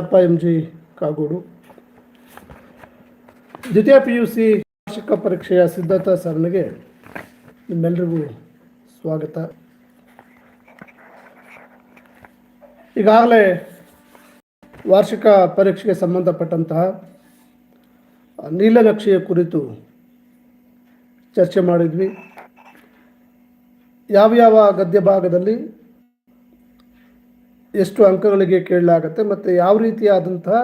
ಅಪ್ಪ M G Kagodu. ದ್ವಿತೀಯ P U C ವಾರ್ಷಿಕ ಪರೀಕ್ಷೆಯ ಸಿದ್ಧತಾ ಸರಣಿಗೆ ನಿಮ್ಮೆಲ್ಲರಿಗೂ ಸ್ವಾಗತ. ಈಗಾಗಲೇ ವಾರ್ಷಿಕ ಪರೀಕ್ಷೆಗೆ ಸಂಬಂಧಪಟ್ಟಂತಹ ನೀಲನಕ್ಷೆಯ ಕುರಿತು ಚರ್ಚೆ ಮಾಡಿದ್ವಿ. ಯಾವ ಯಾವ ಗದ್ಯ ಭಾಗದಲ್ಲಿ ಎಷ್ಟು ಅಂಕಗಳಿಗೆ ಕೇಳಲಾಗತ್ತೆ ಮತ್ತು ಯಾವ ರೀತಿಯಾದಂತಹ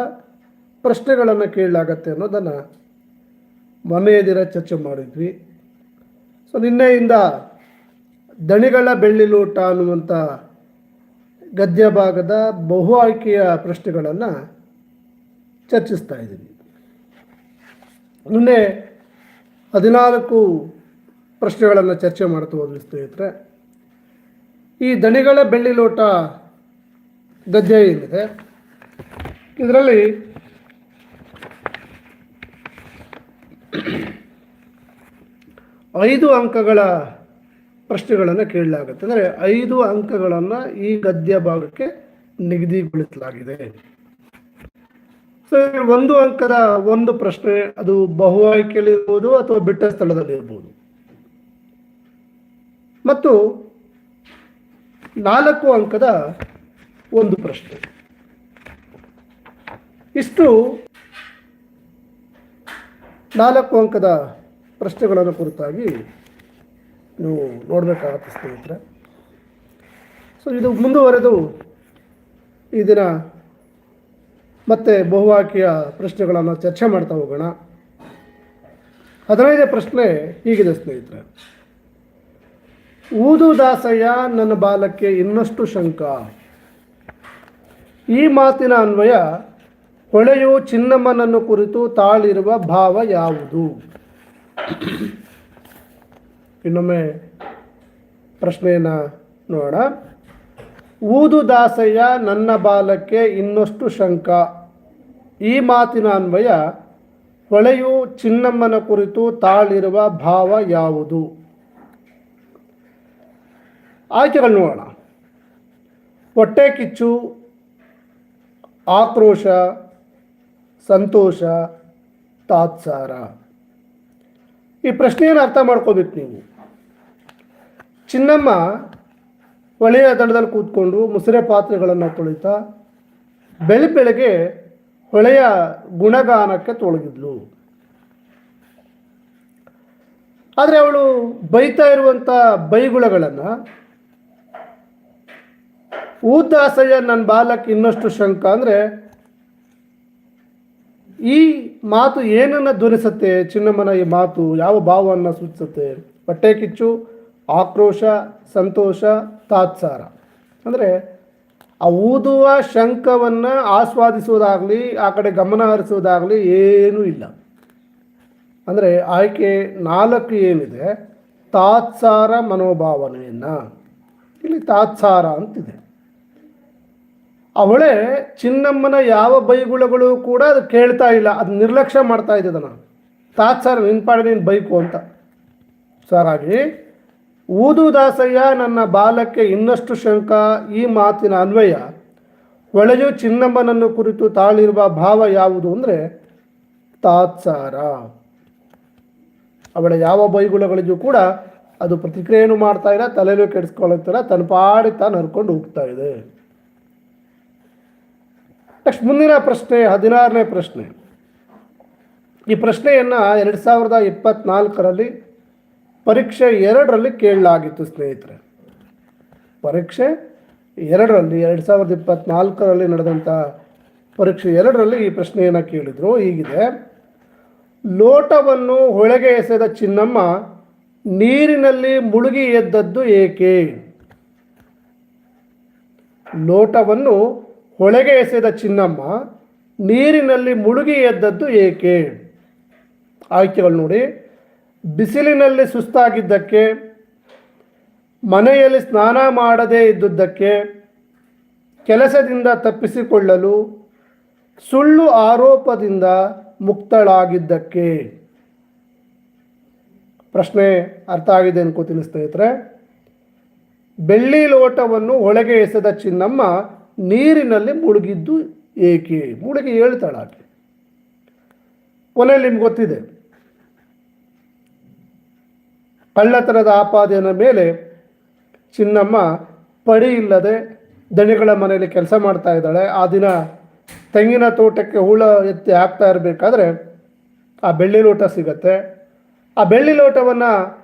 ಪ್ರಶ್ನೆಗಳನ್ನು ಕೇಳಲಾಗತ್ತೆ ಅನ್ನೋದನ್ನು ಮೊನ್ನೆಯ ದಿನ ಚರ್ಚೆ ಮಾಡಿದ್ವಿ. ಸೊ ನಿನ್ನೆಯಿಂದ ದಣಿಗಳ ಬೆಳ್ಳಿಲೋಟ ಅನ್ನುವಂಥ ಗದ್ಯ ಭಾಗದ ಬಹು ಆಯ್ಕೆಯ ಪ್ರಶ್ನೆಗಳನ್ನು ಚರ್ಚಿಸ್ತಾ ಇದ್ದೀವಿ. ನಿನ್ನೆ ಹದಿನಾಲ್ಕು ಪ್ರಶ್ನೆಗಳನ್ನು ಚರ್ಚೆ ಮಾಡ್ತಾ ಹೋದ್ವಿ ಸ್ನೇಹಿತರೆ. ಈ ದಣಿಗಳ ಬೆಳ್ಳಿಲೋಟ ಗದ್ಯ ಏನಿದೆ? ಇದರಲ್ಲಿ ಐದು ಅಂಕಗಳ ಪ್ರಶ್ನೆಗಳನ್ನು ಕೇಳಲಾಗುತ್ತೆ. ಅಂದರೆ ಐದು ಅಂಕಗಳನ್ನು ಈ ಗದ್ಯ ಭಾಗಕ್ಕೆ ನಿಗದಿಗೊಳಿಸಲಾಗಿದೆ. ಸೊ ಒಂದು ಅಂಕದ ಒಂದು ಪ್ರಶ್ನೆ, ಅದು ಬಹು ಆಯ್ಕೆಯಲ್ಲಿ ಇರ್ಬೋದು ಅಥವಾ ಬಿಟ್ಟ ಸ್ಥಳದಲ್ಲಿ ಇರ್ಬೋದು. ಮತ್ತು ನಾಲ್ಕು ಅಂಕದ ಒಂದು ಪ್ರಶ್ನೆ. ಇಷ್ಟು ನಾಲ್ಕು ಅಂಕದ ಪ್ರಶ್ನೆಗಳನ್ನು ಕುರಿತಾಗಿ ನೀವು ನೋಡಬೇಕಾಗತ್ತೆ ಸ್ನೇಹಿತರೆ. ಸೊ ಇದು ಮುಂದುವರೆದು ಈ ದಿನ ಮತ್ತೆ ಬಹುವಾಕ್ಯ ಪ್ರಶ್ನೆಗಳನ್ನು ಚರ್ಚೆ ಮಾಡ್ತಾ ಹೋಗೋಣ. ಹದಿನೈದನೇ ಪ್ರಶ್ನೆ ಹೀಗಿದೆ ಸ್ನೇಹಿತರೆ. ಊದು ದಾಸಯ್ಯ ನನ್ನ ಬಾಲಕ್ಕೆ ಇನ್ನಷ್ಟು ಶಂಕ. ಈ ಮಾತಿನ ಅನ್ವಯ ಹೊಳೆಯು ಚಿನ್ನಮ್ಮನನ್ನು ಕುರಿತು ತಾಳಿರುವ ಭಾವ ಯಾವುದು? ಇನ್ನೊಮ್ಮೆ ಪ್ರಶ್ನೆಯನ್ನು ನೋಡ ಊದು ದಾಸಯ್ಯ, ನನ್ನ ಬಾಲಕ್ಕೆ ಇನ್ನಷ್ಟು ಶಂಕ. ಈ ಮಾತಿನ ಅನ್ವಯ ಹೊಳೆಯು ಚಿನ್ನಮ್ಮನ ಕುರಿತು ತಾಳಿರುವ ಭಾವ ಯಾವುದು? ಆಯ್ಕೆಗಳು ನೋಡೋಣ. ಹೊಟ್ಟೆ ಕಿಚ್ಚು ಆಕ್ರೋಶ, ಸಂತೋಷ, ತಾತ್ಸಾರ. ಈ ಪ್ರಶ್ನೆಯನ್ನು ಅರ್ಥ ಮಾಡ್ಕೋಬೇಕು ನೀವು? ಚಿನ್ನಮ್ಮ ಹೊಳೆಯ ದಡದಲ್ಲಿ ಕೂತ್ಕೊಂಡು ಮುಸುರೆ ಪಾತ್ರೆಗಳನ್ನು ತೊಳಿತಾ ಬೆಳಿ ಬೆಳಗ್ಗೆ ಹೊಳೆಯ ಗುಣಗಾನಕ್ಕೆ ತೊಳಗಿದ್ಲು. ಆದರೆ ಅವಳು ಬೈತಾ ಇರುವಂಥ ಬೈಗುಳಗಳನ್ನು ಊದಾಸಯ್ಯ ನನ್ನ ಬಾಲಕ್ಕೆ ಇನ್ನಷ್ಟು ಶಂಕ ಅಂದರೆ, ಈ ಮಾತು ಏನನ್ನು ಧ್ವನಿಸುತ್ತೆ ಚಿನ್ನಮ್ಮನ ಈ ಮಾತು? ಯಾವ ಭಾವವನ್ನು ಸೂಚಿಸುತ್ತೆ? ಹೊಟ್ಟೆ ಕಿಚ್ಚು, ಆಕ್ರೋಶ, ಸಂತೋಷ, ತಾತ್ಸಾರ. ಅಂದರೆ ಆ ಊದುವ ಶಂಕವನ್ನು ಆಸ್ವಾದಿಸುವುದಾಗಲಿ, ಆ ಕಡೆ ಗಮನ ಹರಿಸುವುದಾಗಲಿ ಏನೂ ಇಲ್ಲ. ಅಂದರೆ ಆಯ್ಕೆ ನಾಲ್ಕು ಏನಿದೆ? ತಾತ್ಸಾರ ಮನೋಭಾವನೆಯನ್ನು. ಇಲ್ಲಿ ತಾತ್ಸಾರ ಅಂತಿದೆ. ಅವಳೇ ಚಿನ್ನಮ್ಮನ ಯಾವ ಬೈಗುಳಗಳು ಕೂಡ ಅದು ಕೇಳ್ತಾ ಇಲ್ಲ, ಅದು ನಿರ್ಲಕ್ಷ್ಯ ಮಾಡ್ತಾ ಇದ್ದಿದ್ದ ನಾನು. ತಾತ್ಸಾರ ನಿನ್ಪಾಡಿ ನೀನು ಬೈಕು ಅಂತ. ಸರ್ ಆಗಿ ಊದು ದಾಸಯ್ಯ ನನ್ನ ಬಾಲಕ್ಕೆ ಇನ್ನಷ್ಟು ಶಂಕ, ಈ ಮಾತಿನ ಅನ್ವಯ, ಒಳೆಯು ಚಿನ್ನಮ್ಮನನ್ನು ಕುರಿತು ತಾಳಿರುವ ಭಾವ ಯಾವುದು ಅಂದರೆ ತಾತ್ಸಾರ ಅವಳ ಯಾವ ಬೈಗುಳಗಳಿಗೂ ಕೂಡ ಅದು ಪ್ರತಿಕ್ರಿಯೆಯನ್ನು ಮಾಡ್ತಾ ಇಲ್ಲ ತಲೆಯಲ್ಲೂ ಕೆಡಿಸ್ಕೊಳ್ತಾರ ತನ್ನ ಪಾಡಿ ತಾನು ಹರ್ಕೊಂಡು ಹೋಗ್ತಾ ಇದೆ. ನೆಕ್ಸ್ಟ್ ಮುಂದಿನ ಪ್ರಶ್ನೆ, ಹದಿನಾರನೇ ಪ್ರಶ್ನೆ. ಈ ಪ್ರಶ್ನೆಯನ್ನು ಎರಡು ಸಾವಿರದ ಇಪ್ಪತ್ನಾಲ್ಕರಲ್ಲಿ ಪರೀಕ್ಷೆ ಎರಡರಲ್ಲಿ ಕೇಳಲಾಗಿತ್ತು ಸ್ನೇಹಿತರೆ. ಪರೀಕ್ಷೆ ಎರಡರಲ್ಲಿ, ಎರಡು ಸಾವಿರದ ಇಪ್ಪತ್ತ್ನಾಲ್ಕರಲ್ಲಿ ನಡೆದಂಥ ಪರೀಕ್ಷೆ ಎರಡರಲ್ಲಿ ಈ ಪ್ರಶ್ನೆಯನ್ನು ಕೇಳಿದರು. ಹೀಗಿದೆ. ಲೋಟವನ್ನು ಹೊಳೆಗೆ ಎಸೆದ ಚಿನ್ನಮ್ಮ ನೀರಿನಲ್ಲಿ ಮುಳುಗಿ ಎದ್ದದ್ದು ಏಕೆ? ಲೋಟವನ್ನು ಹೊಳೆಗೆ ಎಸೆದ ಚಿನ್ನಮ್ಮ ನೀರಿನಲ್ಲಿ ಮುಳುಗಿ ಎದ್ದದ್ದು ಏಕೆ? ಆಯ್ಕೆಗಳು ನೋಡಿ. ಬಿಸಿಲಿನಲ್ಲಿ ಸುಸ್ತಾಗಿದ್ದಕ್ಕೆ, ಮನೆಯಲ್ಲಿ ಸ್ನಾನ ಮಾಡದೇ ಇದ್ದುದಕ್ಕೆ ಕೆಲಸದಿಂದ ತಪ್ಪಿಸಿಕೊಳ್ಳಲು, ಸುಳ್ಳು ಆರೋಪದಿಂದ ಮುಕ್ತಳಾಗಿದ್ದಕ್ಕೆ. ಪ್ರಶ್ನೆ ಅರ್ಥ ಆಗಿದೆ ಅನ್ಕೋತೀನಿ ಸ್ನೇಹಿತರೆ ಬೆಳ್ಳಿ ಲೋಟವನ್ನು ಒಳಗೆ ಎಸೆದ ಚಿನ್ನಮ್ಮ ನೀರಿನಲ್ಲಿ ಮುಳುಗಿದ್ದು ಏಕೆ? ಮುಳುಗಿ ಹೇಳ್ತಾಳೆ ಆಕೆ. ಕೊನೆಯಲ್ಲಿ ನಿಮ್ಗೆ ಗೊತ್ತಿದೆ. ಕಳ್ಳತನದ ಆಪಾದೆಯ ಮೇಲೆ ಚಿನ್ನಮ್ಮ ಪಡಿ ಇಲ್ಲದೆ ದಣಿಗಳ ಮನೆಯಲ್ಲಿ ಕೆಲಸ ಮಾಡ್ತಾ ಇದ್ದಾಳೆ. ಆ ದಿನ ತೆಂಗಿನ ತೋಟಕ್ಕೆ ಹುಳ ಎತ್ತಿ ಹಾಕ್ತಾ ಇರಬೇಕಾದ್ರೆ ಆ ಬೆಳ್ಳಿ ಲೋಟ ಸಿಗತ್ತೆ. ಆ ಬೆಳ್ಳಿ ಲೋಟವನ್ನು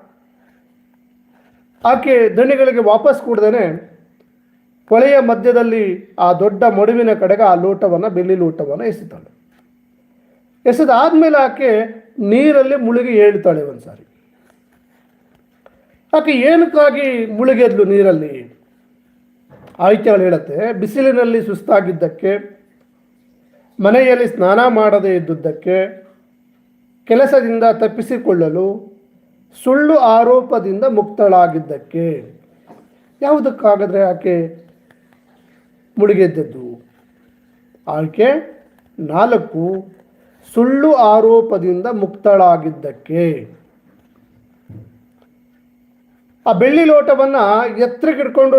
ಆಕೆ ದಣಿಗಳಿಗೆ ವಾಪಸ್ ಕೊಡ್ದೇನೆ ಕೊಳೆಯ ಮಧ್ಯದಲ್ಲಿ ಆ ದೊಡ್ಡ ಮಡುವಿನ ಕಡೆಗೆ ಆ ಲೋಟವನ್ನು, ಬೆಳ್ಳಿ ಲೋಟವನ್ನು ಎಸಿತಾಳೆ. ಎಸೆದಾದ್ಮೇಲೆ ಆಕೆ ನೀರಲ್ಲಿ ಮುಳುಗಿ ಹೇಳ್ತಾಳೆ ಒಂದ್ಸಾರಿ. ಆಕೆ ಏನಕ್ಕಾಗಿ ಮುಳುಗೆದ್ಲು ನೀರಲ್ಲಿ? ಆಯ್ಕೆಗಳು ಹೇಳುತ್ತೆ, ಬಿಸಿಲಿನಲ್ಲಿ ಸುಸ್ತಾಗಿದ್ದಕ್ಕೆ, ಮನೆಯಲ್ಲಿ ಸ್ನಾನ ಮಾಡದೇ ಇದ್ದುದಕ್ಕೆ ಕೆಲಸದಿಂದ ತಪ್ಪಿಸಿಕೊಳ್ಳಲು, ಸುಳ್ಳು ಆರೋಪದಿಂದ ಮುಕ್ತಳಾಗಿದ್ದಕ್ಕೆ. ಯಾವುದಕ್ಕಾಗದ್ರೆ ಆಕೆ ಮುಳುಗೆದ್ದದ್ದು. ಆಕೆ ನಾಲ್ಕು ಸುಳ್ಳು ಆರೋಪದಿಂದ ಮುಕ್ತಳಾಗಿದ್ದಕ್ಕೆ. ಆ ಬೆಳ್ಳಿ ಲೋಟವನ್ನು ಎತ್ತರಕ್ಕೆ ಹಿಡ್ಕೊಂಡು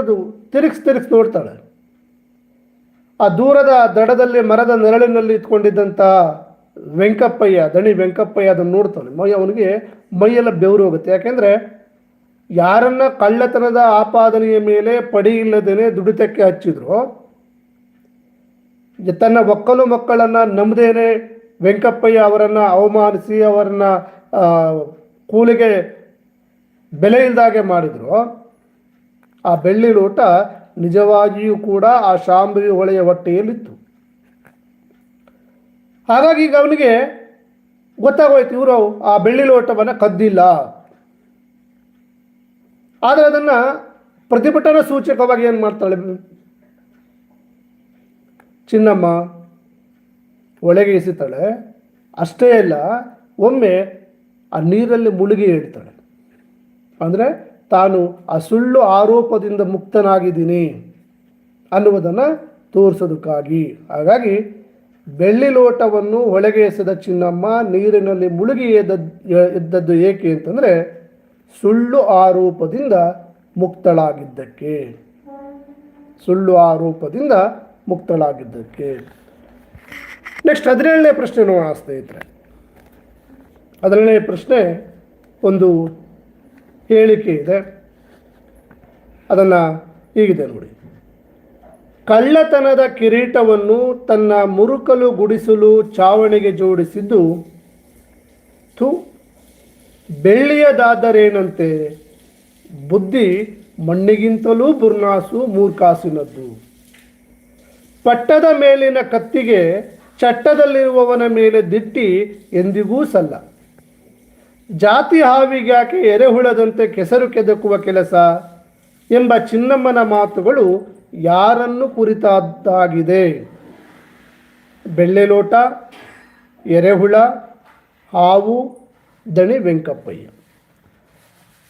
ತಿರುಗ್ಸಿ ತಿರುಗಿಸ್ ನೋಡ್ತಾಳೆ. ಆ ದೂರದ ದಡದಲ್ಲಿ ಮರದ ನೆರಳಿನಲ್ಲಿ ಇಟ್ಕೊಂಡಿದ್ದಂಥ ವೆಂಕಪ್ಪಯ್ಯ, ದಣಿ ವೆಂಕಪ್ಪಯ್ಯ ಅದನ್ನು ನೋಡ್ತಾನೆ. ಮೈ ಅವನಿಗೆ ಮೈಯೆಲ್ಲ ಬೆವರು ಹೋಗುತ್ತೆ. ಯಾಕೆಂದರೆ ಯಾರನ್ನ ಕಳ್ಳತನದ ಆಪಾದನೆಯ ಮೇಲೆ ಪಡಿ ಇಲ್ಲದೇ ದುಡಿತಕ್ಕೆ ಹಚ್ಚಿದ್ರು ತನ್ನ ಒಕ್ಕಲು ಮಕ್ಕಳನ್ನು ನಂಬದೇನೆ ವೆಂಕಪ್ಪಯ್ಯ ಅವರನ್ನು ಅವಮಾನಿಸಿ ಅವರನ್ನು ಕೂಲಿಗೆ ಬೆಲೆ ಇಲ್ದಾಗೆ ಮಾಡಿದರು. ಆ ಬೆಳ್ಳಿ ಲೋಟ ನಿಜವಾಗಿಯೂ ಕೂಡ ಆ ಶಾಂಬರಿ ಹೊಳೆಯ ಹೊಟ್ಟೆಯಲ್ಲಿತ್ತು. ಹಾಗಾಗಿ ಈಗ ಅವನಿಗೆ ಗೊತ್ತಾಗೋಯ್ತು, ಇವರು ಆ ಬೆಳ್ಳಿ ಲೋಟವನ್ನು ಕದ್ದಿಲ್ಲ. ಆದರೆ ಅದನ್ನು ಪ್ರತಿಭಟನಾ ಸೂಚಕವಾಗಿ ಏನು ಮಾಡ್ತಾಳೆ? ಚಿನ್ನಮ್ಮ ಒಳಗೆ ಇಸಿತಾಳೆ ಅಷ್ಟೇ ಅಲ್ಲ, ಒಮ್ಮೆ ಆ ನೀರಲ್ಲಿ ಮುಳುಗಿ ಹೇಳ್ತಾಳೆ ಅಂದರೆ ತಾನು ಆ ಸುಳ್ಳು ಆರೋಪದಿಂದ ಮುಕ್ತನಾಗಿದ್ದೀನಿ ಅನ್ನುವುದನ್ನು ತೋರಿಸೋದಕ್ಕಾಗಿ. ಹಾಗಾಗಿ ಬೆಳ್ಳಿ ಲೋಟವನ್ನು ಒಳಗೆ ಎಸೆದ ಚಿನ್ನಮ್ಮ ನೀರಿನಲ್ಲಿ ಮುಳುಗಿ ಎದ್ದ, ಎದ್ದದ್ದು ಏಕೆ ಅಂತಂದರೆ ಸುಳ್ಳು ಆರೋಪದಿಂದ ಮುಕ್ತಳಾಗಿದ್ದಕ್ಕೆ. ಸುಳ್ಳು ಆರೋಪದಿಂದ ಮುಕ್ತಳಾಗಿದ್ದಕ್ಕೆ. ನೆಕ್ಸ್ಟ್ ಹದಿನೇಳನೇ ಪ್ರಶ್ನೆ ನೋಡೋಣ ಸ್ನೇಹಿತರೆ. ಹದಿನೇಳನೇ ಪ್ರಶ್ನೆ ಒಂದು ಹೇಳಿಕೆ ಇದೆ. ಅದನ್ನು ಹೀಗಿದೆ ನೋಡಿ. ಕಳ್ಳತನದ ಕಿರೀಟವನ್ನು ತನ್ನ ಮುರುಕಲು ಗುಡಿಸಲು ಚಾವಣಿಗೆ ಜೋಡಿಸಿದ್ದು, ಥು, ಬೆಳ್ಳಿಯದಾದರೇನಂತೆ? ಬುದ್ಧಿ ಮಣ್ಣಿಗಿಂತಲೂ ಬುರ್ನಾಸು ಮೂರ್ಖಾಸಿನದ್ದು. ಪಟ್ಟದ ಮೇಲಿನ ಕತ್ತಿಗೆ ಚಟ್ಟದಲ್ಲಿರುವವನ ಮೇಲೆ ದಿಟ್ಟಿ ಎಂದಿಗೂ ಸಲ್ಲ. ಜಾತಿ ಹಾವಿಗ್ಯಾಕೆ ಎರೆಹುಳದಂತೆ ಕೆಸರು ಕೆದಕುವ ಕೆಲಸ ಎಂಬ ಚಿನ್ನಮ್ಮನ ಮಾತುಗಳು ಯಾರನ್ನು ಕುರಿತಾದ್ದಾಗಿದೆ? ಬೆಳ್ಳೆ ಲೋಟ ಎರೆಹುಳ, ಹಾವು, ದಣಿ ವೆಂಕಪ್ಪಯ್ಯ.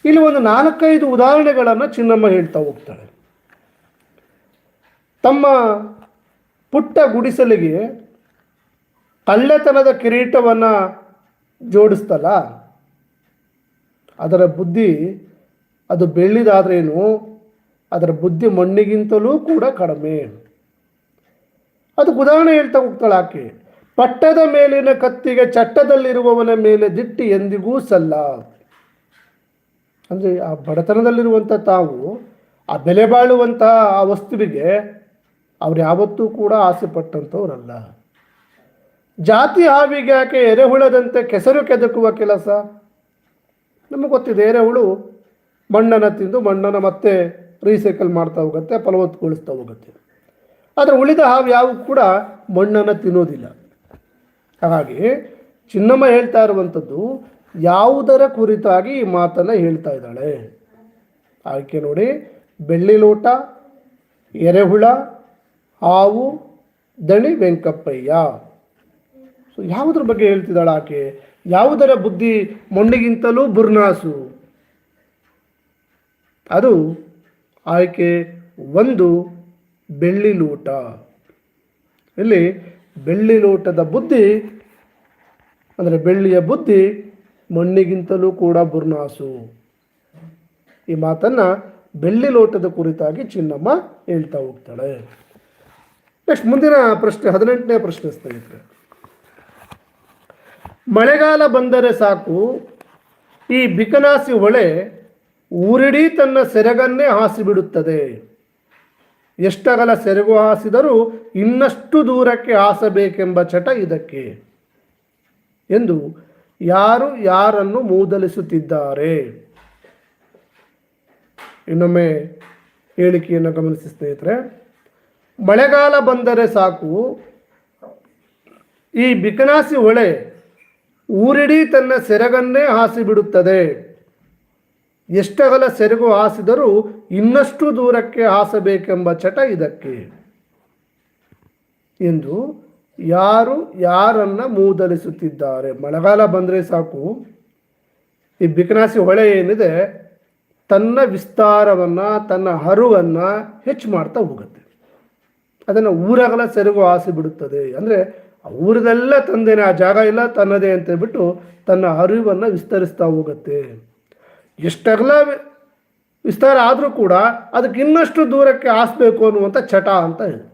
ಇಲ್ಲಿ ಒಂದು ನಾಲ್ಕೈದು ಉದಾಹರಣೆಗಳನ್ನು ಚಿನ್ನಮ್ಮ ಹೇಳ್ತಾ ಹೋಗ್ತಾಳೆ. ತಮ್ಮ ಪುಟ್ಟ ಗುಡಿಸಲಿಗೆ ಕಳ್ಳೆತನದ ಕಿರೀಟವನ್ನು ಜೋಡಿಸ್ತಲ್ಲ? ಅದರ ಬುದ್ಧಿ ಅದು ಬೆಳ್ಳಿದಾದ್ರೇನು ಅದರ ಬುದ್ಧಿ ಮಣ್ಣಿಗಿಂತಲೂ ಕೂಡ ಕಡಿಮೆ. ಅದಕ್ಕೆ ಉದಾಹರಣೆ ಹೇಳ್ತಾ ಹೋಗ್ತಾಳೆ ಆಕೆ. ಪಟ್ಟದ ಮೇಲಿನ ಕತ್ತಿಗೆ ಚಟ್ಟದಲ್ಲಿರುವವನ ಮೇಲೆ ದಿಟ್ಟಿ ಎಂದಿಗೂ ಸಲ್ಲ. ಅಂದರೆ ಆ ಬಡತನದಲ್ಲಿರುವಂಥ ತಾವು ಆ ಬೆಲೆ ಬಾಳುವಂತಹ ಆ ವಸ್ತುವಿಗೆ ಅವ್ರು ಯಾವತ್ತೂ ಕೂಡ ಆಸೆ ಪಟ್ಟಂಥವ್ರಲ್ಲ ಜಾತಿ ಹಾವಿಗೆ ಯಾಕೆ ಎರೆಹುಳದಂತೆ ಕೆಸರು ಕೆದಕುವ ಕೆಲಸ. ನಮಗೆ ಗೊತ್ತಿದೆ, ಎರೆಹುಳು ಮಣ್ಣನ್ನು ತಿಂದು ಮಣ್ಣನ್ನು ಮತ್ತೆ ರೀಸೈಕಲ್ ಮಾಡ್ತಾ ಹೋಗುತ್ತೆ, ಫಲವತ್ತುಗೊಳಿಸ್ತಾ ಹೋಗುತ್ತೆ. ಆದರೆ ಉಳಿದ ಹಾವು ಯಾವ ಕೂಡ ಮಣ್ಣನ್ನು ತಿನ್ನೋದಿಲ್ಲ. ಹಾಗಾಗಿ ಚಿನ್ನಮ್ಮ ಹೇಳ್ತಾ ಇರುವಂಥದ್ದು, ಯಾವುದರ ಕುರಿತಾಗಿ ಈ ಮಾತನ್ನು ಹೇಳ್ತಾ ಇದ್ದಾಳೆ? ಆಯ್ಕೆ ನೋಡಿ ಬೆಳ್ಳಿ ಲೋಟ ಎರೆಹುಳ ಹಾವು ದಣಿ ವೆಂಕಪ್ಪಯ್ಯ. ಸೊ ಯಾವುದ್ರ ಬಗ್ಗೆ ಹೇಳ್ತಿದ್ದಾಳೆ ಆಕೆ? ಯಾವುದರ ಬುದ್ಧಿ ಮಣ್ಣಿಗಿಂತಲೂ ಬುರ್ನಾಸು ಅದು ಆಕೆ ಒಂದು ಬೆಳ್ಳಿ ಲೋಟ. ಇಲ್ಲಿ ಬೆಳ್ಳಿ ಲೋಟದ ಬುದ್ಧಿ, ಅಂದರೆ ಬೆಳ್ಳಿಯ ಬುದ್ಧಿ ಮಣ್ಣಿಗಿಂತಲೂ ಕೂಡ ಬುರ್ನಾಸು ಈ ಮಾತನ್ನು ಬೆಳ್ಳಿ ಲೋಟದ ಕುರಿತಾಗಿ ಚಿನ್ನಮ್ಮ ಹೇಳ್ತಾ ಹೋಗ್ತಾಳೆ. ನೆಕ್ಸ್ಟ್ ಮುಂದಿನ ಪ್ರಶ್ನೆ, ಹದಿನೆಂಟನೇ ಪ್ರಶ್ನೆ ಸ್ನೇಹಿತರೆ. ಮಳೆಗಾಲ ಬಂದರೆ ಸಾಕು, ಈ ಬಿಕನಾಸಿ ಹೊಳೆ ಊರಿಡೀ ತನ್ನ ಸೆರಗನ್ನೇ ಹಾಸಿಬಿಡುತ್ತದೆ. ಎಷ್ಟಗಲ ಸೆರಗು ಹಾಸಿದರೂ ಇನ್ನಷ್ಟು ದೂರಕ್ಕೆ ಹಾಸಬೇಕೆಂಬ ಚಟ ಇದಕ್ಕೆ ಎಂದು ಯಾರು ಯಾರನ್ನು ಮೂದಲಿಸುತ್ತಿದ್ದಾರೆ. ಇನ್ನೊಮ್ಮೆ ಹೇಳಿಕೆಯನ್ನು ಗಮನಿಸಿ ಸ್ನೇಹಿತರೆ. ಮಳೆಗಾಲ ಬಂದರೆ ಸಾಕು. ಈ ಬಿಕನಾಸಿ ಹೊಳೆ ಊರಿಡೀ ತನ್ನ ಸೆರಗನ್ನೇ ಹಾಸಿಬಿಡುತ್ತದೆ. ಎಷ್ಟಗಲ ಸೆರಗು ಹಾಸಿದರೂ ಇನ್ನಷ್ಟು ದೂರಕ್ಕೆ ಹಾಸಬೇಕೆಂಬ ಚಟ ಇದಕ್ಕೆ. ಎಂದು ಯಾರು ಯಾರನ್ನ ಮೂದಲಿಸುತ್ತಿದ್ದಾರೆ. ಮಳೆಗಾಲ ಬಂದರೆ ಸಾಕು. ಈ ಬಿಕನಾಸಿ ಹೊಳೆ ಏನಿದೆ? ತನ್ನ ವಿಸ್ತಾರವನ್ನು, ತನ್ನ ಹರುವನ್ನು ಹೆಚ್ಚು ಮಾಡ್ತಾ ಹೋಗುತ್ತೆ. ಅದನ್ನು ಊರಾಗಲ ಸೆರಗು ಆಸೆ ಬಿಡುತ್ತದೆ. ಅಂದರೆ ಊರದೆಲ್ಲ ತಂದೇನೆ, ಆ ಜಾಗ ಇಲ್ಲ ತನ್ನದೇ ಅಂತ ಹೇಳ್ಬಿಟ್ಟು ತನ್ನ ಅರಿವನ್ನು ವಿಸ್ತರಿಸ್ತಾ ಹೋಗುತ್ತೆ. ಎಷ್ಟೆಲ್ಲ ವಿಸ್ತಾರ ಆದರೂ ಕೂಡ ಅದಕ್ಕೆ ಇನ್ನಷ್ಟು ದೂರಕ್ಕೆ ಆಸಬೇಕು ಅನ್ನುವಂಥ ಚಟ ಅಂತ ಹೇಳಿ.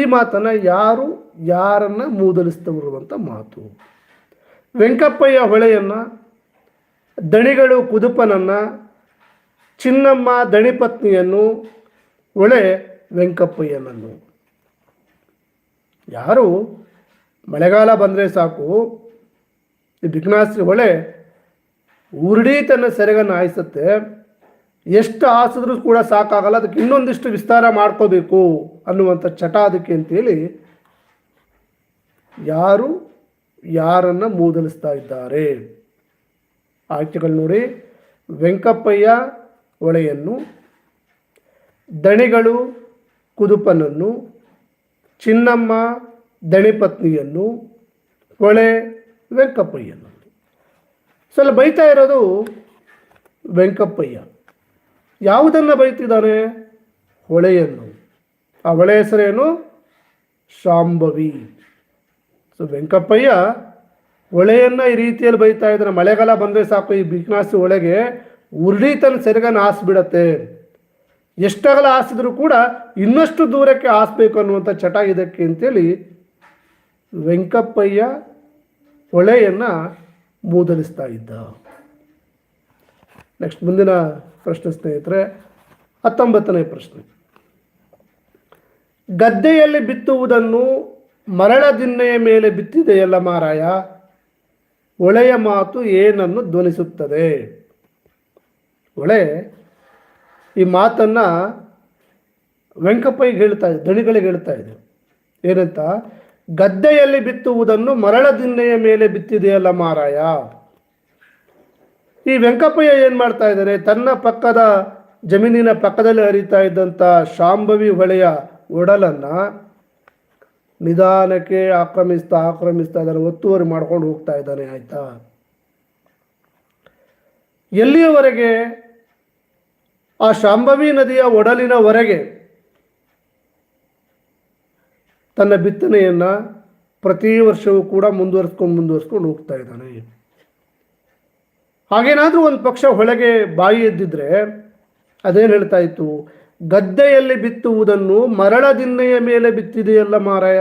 ಈ ಮಾತನ್ನು ಯಾರು, ಯಾರನ್ನ ಮೂದಲಿಸ್ತವಿರುವಂಥ ಮಾತು. ವೆಂಕಪ್ಪಯ್ಯ ಹೊಳೆಯನ್ನು, ದಣಿಗಳು ಕುದುಪನನ್ನು, ಚಿನ್ನಮ್ಮ ದಣಿಪತ್ನಿಯನ್ನು ಹೊಳೆ ವೆಂಕಪ್ಪಯ್ಯನನ್ನು. ಯಾರು? ಮಳೆಗಾಲ ಬಂದರೆ ಸಾಕು. ಈ ಬಿಗ್ನಾಸಿ ಹೊಳೆ ಉರುಡಿ ತನ್ನ ಸೆರೆಗನ್ನು ಹಾಯಿಸುತ್ತೆ. ಎಷ್ಟು ಹಾಸಿದ್ರೂ ಕೂಡ ಸಾಕಾಗಲ್ಲ, ಅದಕ್ಕೆ ಇನ್ನೊಂದಿಷ್ಟು ವಿಸ್ತಾರ ಮಾಡ್ಕೋಬೇಕು ಅನ್ನುವಂಥ ಚಟ ಅದಕ್ಕೆ ಅಂತೇಳಿ ಯಾರು ಯಾರನ್ನ ಮೂದಲಿಸ್ತಾ ಇದ್ದಾರೆ? ಆಯ್ಕೆಗಳು ನೋಡಿ. ವೆಂಕಪ್ಪಯ್ಯ ಹೊಳೆಯನ್ನು ದಣಿಗಳು ಕುದುಪನನ್ನು, ಚಿನ್ನಮ್ಮ ದಣಿಪತ್ನಿಯನ್ನು, ಹೊಳೆ ವೆಂಕಪ್ಪಯ್ಯನನ್ನು. ಸ್ವಲ್ಪ ಬೈತಾ ಇರೋದು ವೆಂಕಪ್ಪಯ್ಯ. ಯಾವುದನ್ನು ಬೈತಿದ್ದಾನೆ? ಹೊಳೆಯನ್ನು. ಆ ಹೊಳೆ ಹೆಸರೇನು? ಶಾಂಭವಿ. ಸೊ ವೆಂಕಪ್ಪಯ್ಯ ಹೊಳೆಯನ್ನು ಈ ರೀತಿಯಲ್ಲಿ ಬೈತಾ ಇದ್ದಾನೆ ಮಳೆಗಾಲ ಬಂದರೆ ಸಾಕು, ಈ ಬಿಕ್ನಾಸಿ ಹೊಳೆಗೆ ಉರುಳಿ ತನ್ನ ಸೆರಗನ್ನು ಹಾಸ್ಬಿಡತ್ತೆ. ಎಷ್ಟಗಲ ಹಾಸಿದ್ರು ಕೂಡ ಇನ್ನಷ್ಟು ದೂರಕ್ಕೆ ಹಾಸ್ಬೇಕು ಅನ್ನುವಂಥ ಚಟ ಇದಕ್ಕೆ ಅಂತೇಳಿ ವೆಂಕಪ್ಪಯ್ಯ ಹೊಳೆಯನ್ನು ಮೂದಲಿಸ್ತಾ ಇದ್ದ. ನೆಕ್ಸ್ಟ್ ಮುಂದಿನ ಪ್ರಶ್ನೆ ಸ್ನೇಹಿತರೆ, ಹತ್ತೊಂಬತ್ತನೇ ಪ್ರಶ್ನೆ. ಗದ್ದೆಯಲ್ಲಿ ಬಿತ್ತುವುದನ್ನು ಮರಳ ದಿನ್ನೆಯ ಮೇಲೆ ಬಿತ್ತಿದೆಯಲ್ಲ ಮಾರಾಯ? ಒಳೆಯ ಮಾತು ಏನನ್ನು ಧ್ವನಿಸುತ್ತದೆ? ಒಳೆ ಈ ಮಾತನ್ನು ವೆಂಕಪ್ಪಯ್ಯ ಹೇಳ್ತಾ ಇದ್ದರು ದಣಿಗಳಿಗೆ ಹೇಳ್ತಾ ಇದ್ದರು ಏನಂತ? ಗದ್ದೆಯಲ್ಲಿ ಬಿತ್ತುವುದನ್ನು ಮರಳ ದಿನ್ನೆಯ ಮೇಲೆ ಬಿತ್ತಿದೆಯಲ್ಲ ಮಾರಾಯ. ಈ ವೆಂಕಪ್ಪಯ್ಯ ಏನು ಮಾಡ್ತಾ ಇದ್ದಾರೆ? ತನ್ನ ಪಕ್ಕದ ಜಮೀನಿನ ಪಕ್ಕದಲ್ಲಿ ಹರಿತಾ ಇದ್ದಂಥ ಶಾಂಭವಿ ಹೊಳೆಯ ಒಡಲನ್ನು ನಿಧಾನಕ್ಕೆ ಆಕ್ರಮಿಸ್ತಾ ಆಕ್ರಮಿಸ್ತಾ ಇದ್ದಾರೆ ಒತ್ತುವರಿ ಮಾಡ್ಕೊಂಡು ಹೋಗ್ತಾ ಇದ್ದಾನೆ, ಆಯ್ತಾ? ಎಲ್ಲಿಯವರೆಗೆ ಆ ಶಾಂಭವಿ ನದಿಯ ಒಡಲಿನವರೆಗೆ ತನ್ನ ಬಿತ್ತನೆಯನ್ನು ಪ್ರತಿ ವರ್ಷವೂ ಕೂಡ ಮುಂದುವರಿಸ್ಕೊಂಡು ಮುಂದುವರಿಸ್ಕೊಂಡು ಹೋಗ್ತಾ ಇದ್ದಾನೆ. ಹಾಗೇನಾದರೂ ಒಂದು ಪಕ್ಷ ಹೊಳೆಗೆ ಬಾಯಿ ಎದ್ದಿದ್ರೆ ಅದೇನು ಹೇಳ್ತಾ ಇತ್ತು? ಗದ್ದೆಯಲ್ಲಿ ಬಿತ್ತುವುದನ್ನು ಮರಳ ದಿನ್ನೆಯ ಮೇಲೆ ಬಿತ್ತಿದೆಯಲ್ಲ ಮಾರಾಯ.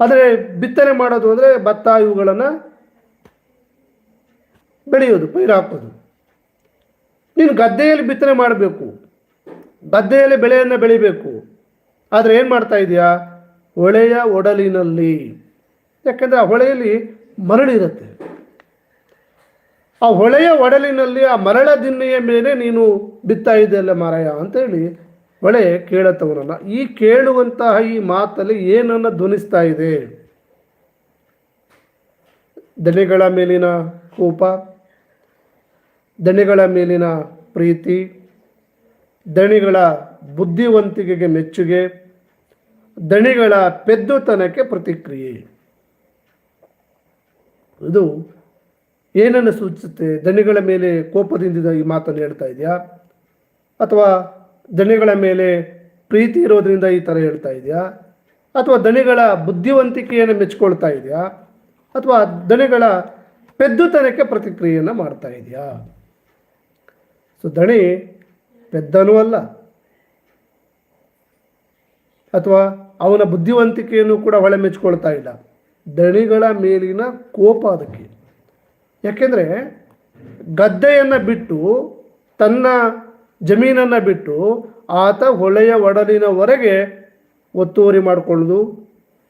ಆದರೆ ಬಿತ್ತನೆ ಮಾಡೋದು ಅಂದರೆ ಭತ್ತ ಇವುಗಳನ್ನು ಬೆಳೆಯೋದು ಪೈರು ಹಾಕೋದು ನೀನು ಗದ್ದೆಯಲ್ಲಿ ಬಿತ್ತನೆ ಮಾಡಬೇಕು. ಗದ್ದೆಯಲ್ಲಿ ಬೆಳೆಯನ್ನು ಬೆಳಿಬೇಕು. ಆದರೆ ಏನು ಮಾಡ್ತಾ ಇದೆಯಾ? ಹೊಳೆಯ ಒಡಲಿನಲ್ಲಿ. ಯಾಕೆಂದರೆ ಆ ಹೊಳೆಯಲ್ಲಿ ಮರಳಿರುತ್ತೆ ಆ ಹೊಳೆಯ ಒಡಲಿನಲ್ಲಿ ಆ ಮರಳ ದಿನ್ನೆಯ ಮೇಲೆ ನೀನು ಬಿತ್ತಾ ಇದೆಯಲ್ಲ ಮಾರಾಯ ಅಂತೇಳಿ ಹೊಳೆ ಕೇಳತ್ತವನಲ್ಲ. ಈ ಕೇಳುವಂತಹ ಈ ಮಾತಲ್ಲಿ ಏನನ್ನು ಧ್ವನಿಸ್ತಾ ಇದೆ? ದಣಿಗಳ ಮೇಲಿನ ಕೋಪ ದಣಿಗಳ ಮೇಲಿನ ಪ್ರೀತಿ, ದಣಿಗಳ ಬುದ್ಧಿವಂತಿಕೆಗೆ ಮೆಚ್ಚುಗೆ, ದಣಿಗಳ ಪೆದ್ದುತನಕ್ಕೆ ಪ್ರತಿಕ್ರಿಯೆ. ಇದು ಏನನ್ನು ಸೂಚಿಸುತ್ತೆ? ದಣಿಗಳ ಮೇಲೆ ಕೋಪದಿಂದ ಈ ಮಾತನ್ನು ಹೇಳ್ತಾ ಇದೆಯಾ? ಅಥವಾ ದಣಿಗಳ ಮೇಲೆ ಪ್ರೀತಿ ಇರೋದ್ರಿಂದ ಈ ಥರ ಹೇಳ್ತಾ ಇದೆಯಾ? ಅಥವಾ ದಣಿಗಳ ಬುದ್ಧಿವಂತಿಕೆಯನ್ನು ಮೆಚ್ಕೊಳ್ತಾ ಇದೆಯಾ? ಅಥವಾ ದಣಿಗಳ ಪೆದ್ದುತನಕ್ಕೆ ಪ್ರತಿಕ್ರಿಯೆಯನ್ನು ಮಾಡ್ತಾ ಇದೆಯಾ? ಸೊ ದಣಿ ಪೆದ್ದನೂ ಅಲ್ಲ. ಅಥವಾ ಅವನ ಬುದ್ಧಿವಂತಿಕೆಯನ್ನು ಕೂಡ ಹೊಳೆ ಮೆಚ್ಕೊಳ್ತಾ ಇಲ್ಲ. ದಣಿಗಳ ಮೇಲಿನ ಕೋಪ ಅದಕ್ಕೆ. ಯಾಕೆಂದರೆ ಗದ್ದೆಯನ್ನು ಬಿಟ್ಟು, ತನ್ನ ಜಮೀನನ್ನು ಬಿಟ್ಟು ಆತ ಹೊಳೆಯ ಒಡಲಿನವರೆಗೆ ಒತ್ತುವರಿ ಮಾಡಿಕೊಳ್ಳೋದು,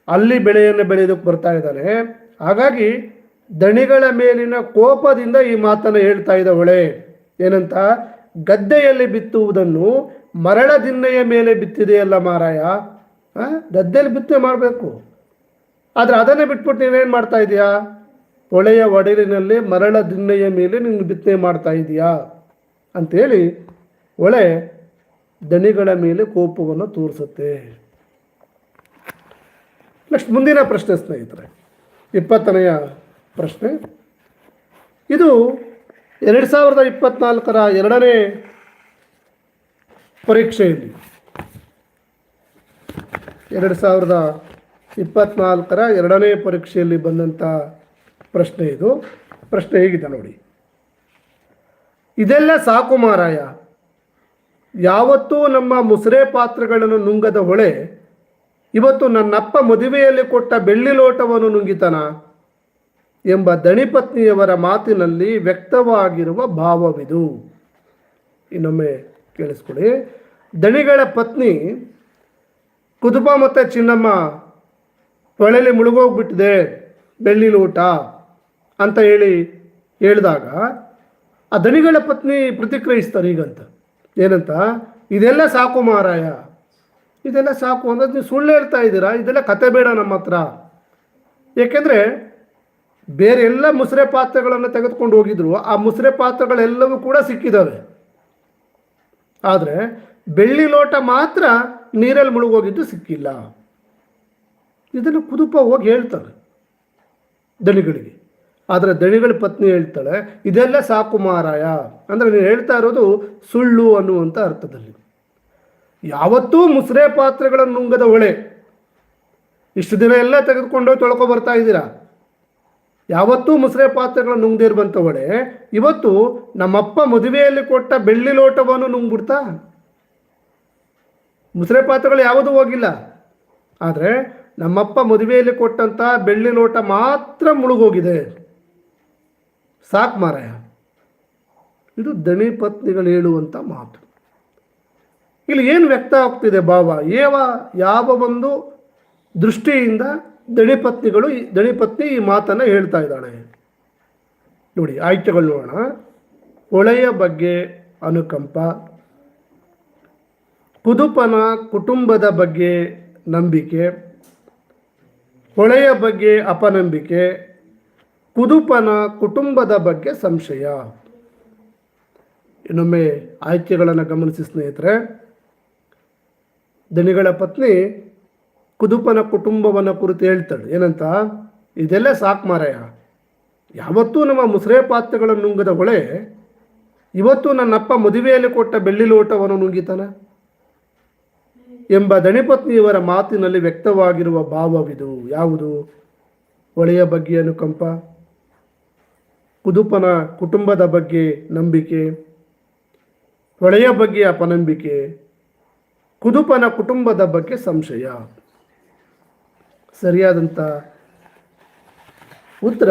ಅಲ್ಲಿ ಬೆಳೆಯನ್ನು ಬೆಳೆಯೋದಕ್ಕೆ ಬರ್ತಾ ಇದ್ದಾನೆ. ಹಾಗಾಗಿ ದಣಿಗಳ ಮೇಲಿನ ಕೋಪದಿಂದ ಈ ಮಾತನ್ನು ಹೇಳ್ತಾ ಇದ್ದ ಹೊಳೆ. ಏನಂತ? ಗದ್ದೆಯಲ್ಲಿ ಬಿತ್ತುವುದನ್ನು ಮರಳ ದಿನ್ನೆಯ ಮೇಲೆ ಬಿತ್ತಿದೆಯಲ್ಲ ಮಾರಾಯ? ಗದ್ದೆಯಲ್ಲಿ ಬಿತ್ತನೆ ಮಾಡಬೇಕು. ಆದರೆ ಅದನ್ನೇ ಬಿಟ್ಬಿಟ್ಟು ನೀನೇನು ಮಾಡ್ತಾ ಇದೀಯಾ? ಹೊಳೆಯ ಒಡಲಿನಲ್ಲಿ ಮರಳ ದಿನ್ನೆಯ ಮೇಲೆ ನೀನು ಬಿತ್ತನೆ ಮಾಡ್ತಾ ಇದೀಯಾ? ಅಂಥೇಳಿ ಹೊಳೆ ದಣಿಗಳ ಮೇಲೆ ಕೋಪವನ್ನು ತೋರಿಸುತ್ತೆ. ನೆಕ್ಸ್ಟ್ ಮುಂದಿನ ಪ್ರಶ್ನೆ ಸ್ನೇಹಿತರೆ, ಇಪ್ಪತ್ತನೆಯ ಪ್ರಶ್ನೆ. ಇದು ಎರಡು ಸಾವಿರದ ಇಪ್ಪತ್ನಾಲ್ಕರ ಎರಡನೇ ಪರೀಕ್ಷೆಯಲ್ಲಿ ಎರಡು ಸಾವಿರದ ಇಪ್ಪತ್ನಾಲ್ಕರ ಎರಡನೇ ಪರೀಕ್ಷೆಯಲ್ಲಿ ಬಂದಂಥ ಪ್ರಶ್ನೆ ಇದು. ಪ್ರಶ್ನೆ ಹೇಗಿದೆ ನೋಡಿ. ಇದೆಲ್ಲ ಸಾಕು ಮಾರಾಯ. ಯಾವತ್ತೂ ನಮ್ಮ ಮುಸುರೆ ಪಾತ್ರೆಗಳನ್ನು ನುಂಗದ ಹೊಳೆ, ಇವತ್ತು ನನ್ನಪ್ಪ ಮದುವೆಯಲ್ಲಿ ಕೊಟ್ಟ ಬೆಳ್ಳಿ ಲೋಟವನ್ನು ನುಂಗಿತನ. ಎಂಬ ದಣಿಪತ್ನಿಯವರ ಮಾತಿನಲ್ಲಿ ವ್ಯಕ್ತವಾಗಿರುವ ಭಾವವಿದು. ಇನ್ನೊಮ್ಮೆ ಕೇಳಿಸ್ಕೊಳ್ಳಿ. ದಣಿಗಳ ಪತ್ನಿ ಕುದುಬ ಮತ್ತು ಚಿನ್ನಮ್ಮ ಹೊಳೆಲಿ ಮುಳುಗೋಗ್ಬಿಟ್ಟಿದೆ ಬೆಳ್ಳಿ ಲೂಟ ಅಂತ ಹೇಳಿ ಹೇಳಿದಾಗ ಆ ದಣಿಗಳ ಪತ್ನಿ ಪ್ರತಿಕ್ರಿಯಿಸ್ತಾರೆ ಈಗಂತ. ಏನಂತ? ಇದೆಲ್ಲ ಸಾಕು ಮಾರಾಯ. ಇದೆಲ್ಲ ಸಾಕು ಅಂದ್ರೆ ನೀವು ಸುಳ್ಳು ಹೇಳ್ತಾ ಇದ್ದೀರಾ? ಇದೆಲ್ಲ ಕತೆ ಬೇಡ ನಮ್ಮ ಹತ್ರ. ಏಕೆಂದರೆ ಬೇರೆ ಎಲ್ಲ ಮುಸುರೆ ಪಾತ್ರೆಗಳನ್ನು ತೆಗೆದುಕೊಂಡು ಹೋಗಿದ್ರು, ಆ ಮುಸುರೆ ಪಾತ್ರೆಗಳೆಲ್ಲವೂ ಕೂಡ ಸಿಕ್ಕಿದ್ದಾವೆ ಆದರೆ ಬೆಳ್ಳಿ ಲೋಟ ಮಾತ್ರ ನೀರಲ್ಲಿ ಮುಳುಗೋಗಿದ್ದು ಸಿಕ್ಕಿಲ್ಲ. ಇದನ್ನು ಕುದುಪ ಹೋಗಿ ಹೇಳ್ತಾರೆ ದಣಿಗಳಿಗೆ. ಆದರೆ ದಣಿಗಳ ಪತ್ನಿ ಹೇಳ್ತಾಳೆ, ಇದೆಲ್ಲ ಸಾಕು ಮಾರಾಯ. ಅಂದರೆ ನೀನು ಹೇಳ್ತಾ ಇರೋದು ಸುಳ್ಳು ಅನ್ನುವಂಥ ಅರ್ಥದಲ್ಲಿ. ಯಾವತ್ತೂ ಮುಸುರೆ ಪಾತ್ರೆಗಳನ್ನು ನುಂಗದ ಹೊಳೆ. ಇಷ್ಟು ದಿನ ಎಲ್ಲ ತೆಗೆದುಕೊಂಡು ತೊಳ್ಕೊ ಬರ್ತಾ ಇದ್ದೀರಾ? ಯಾವತ್ತೂ ಮುಸರೆ ಪಾತ್ರೆಗಳು ನುಂಗದೇ ಇರುವಂಥ ಹೊಳೆ ಇವತ್ತು ನಮ್ಮಪ್ಪ ಮದುವೆಯಲ್ಲಿ ಕೊಟ್ಟ ಬೆಳ್ಳಿ ಲೋಟವನ್ನು ನುಂಗ್ಬಿಡ್ತಾ? ಮುಸ್ರೆ ಪಾತ್ರೆಗಳು ಯಾವುದೂ ಹೋಗಿಲ್ಲ. ಆದರೆ ನಮ್ಮಪ್ಪ ಮದುವೆಯಲ್ಲಿ ಕೊಟ್ಟಂಥ ಬೆಳ್ಳಿ ಲೋಟ ಮಾತ್ರ ಮುಳುಗೋಗಿದೆ. ಸಾಕು ಮಾರಾಯ. ಇದು ದಣಿ ಪತ್ನಿಗಳು ಹೇಳುವಂಥ ಮಾತು. ಇಲ್ಲಿ ಏನು ವ್ಯಕ್ತ ಆಗ್ತಿದೆ ಭಾವ? ಯಾವ ಯಾವ ಒಂದು ದೃಷ್ಟಿಯಿಂದ ದಣಿಪತ್ನಿಗಳು ದಣಿಪತ್ನಿ ಈ ಮಾತನ್ನು ಹೇಳ್ತಾ ಇದ್ದಾಳೆ. ನೋಡಿ ಆಯ್ಕೆಗಳು ನೋಡೋಣ ಹೊಳೆಯ ಬಗ್ಗೆ ಅನುಕಂಪ. ಕುದುಪನ ಕುಟುಂಬದ ಬಗ್ಗೆ ನಂಬಿಕೆ. ಹೊಳೆಯ ಬಗ್ಗೆ ಅಪನಂಬಿಕೆ. ಕುದುಪನ ಕುಟುಂಬದ ಬಗ್ಗೆ ಸಂಶಯ. ಇನ್ನೊಮ್ಮೆ ಆಯ್ಕೆಗಳನ್ನು ಗಮನಿಸಿ ಸ್ನೇಹಿತರೆ. ದಣಿಗಳ ಪತ್ನಿ ಕುದುಪನ ಕುಟುಂಬವನ್ನು ಕುರಿತು ಹೇಳ್ತಾಳೆ. ಏನಂತ? ಇದೆಲ್ಲ ಸಾಕು ಮಾರಾಯ. ಯಾವತ್ತೂ ನಮ್ಮ ಮುಸುರೆ ಪಾತ್ರೆಗಳನ್ನು ನುಂಗದ ಹೊಳೆ, ಇವತ್ತು ನನ್ನಪ್ಪ ಮದುವೆಯಲ್ಲಿ ಕೊಟ್ಟ ಬೆಳ್ಳಿ ಲೋಟವನ್ನು ನುಂಗಿತಾನ? ಎಂಬ ದಣಿಪತ್ನಿಯವರ ಮಾತಿನಲ್ಲಿ ವ್ಯಕ್ತವಾಗಿರುವ ಭಾವವಿದು. ಯಾವುದು? ಹೊಳೆಯ ಬಗ್ಗೆ ಅನುಕಂಪ? ಕುದುಪನ ಕುಟುಂಬದ ಬಗ್ಗೆ ನಂಬಿಕೆ? ಹೊಳೆಯ ಬಗ್ಗೆ ಅಪನಂಬಿಕೆ? ಕುದುಪನ ಕುಟುಂಬದ ಬಗ್ಗೆ ಸಂಶಯ? ಸರಿಯಾದಂಥ ಉತ್ತರ,